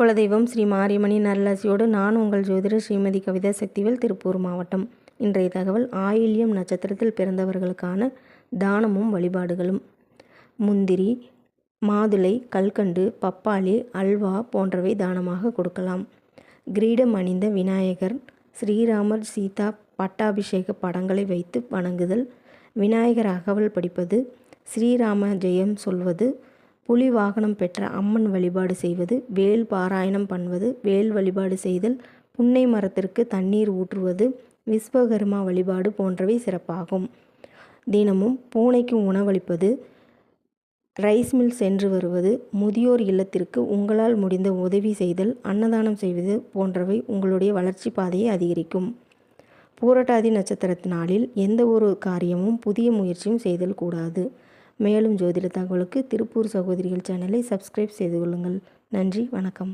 குலதெய்வம் ஸ்ரீ மாரியம்மணி நல்லாசியோடு நான் உங்கள் ஜோதிடர் ஸ்ரீமதி கவிதா சக்திவேல் திருப்பூர் மாவட்டம். இன்றைய தகவல் ஆயில்யம் நட்சத்திரத்தில் பிறந்தவர்களுக்கான தானமும் வழிபாடுகளும். முந்திரி மாதுளை கல்கண்டு பப்பாளி அல்வா போன்றவை தானமாக கொடுக்கலாம். கிரீடம் அணிந்த விநாயகர் ஸ்ரீராமர் சீதா பட்டாபிஷேக படங்களை வைத்து வணங்குதல். விநாயகர் அகவல் படிப்பது ஸ்ரீராம ஜெயம் சொல்வது புலி வாகனம் பெற்ற அம்மன் வழிபாடு செய்வது வேல் பாராயணம் பண்ணுவது வேல் வழிபாடு செய்தல் புன்னை மரத்திற்கு தண்ணீர் ஊற்றுவது விஸ்வகர்மா வழிபாடு போன்றவை சிறப்பாகும். தினமும் பூனைக்கு உணவளிப்பது ரைஸ் மில் சென்று வருவது முதியோர் இல்லத்திற்கு உங்களால் முடிந்த உதவி செய்தல் அன்னதானம் செய்வது போன்றவை உங்களுடைய வளர்ச்சி பாதையை அதிகரிக்கும். பூரட்டாதி நட்சத்திரத்தினாலில் எந்த ஒரு காரியமும் புதிய முயற்சியும் செய்தல் கூடாது. மேலும் ஜோதிட தகவலுக்கு திருப்பூர் சகோதரிகள் சேனலை சப்ஸ்கிரைப் செய்து கொள்ளுங்கள். நன்றி வணக்கம்.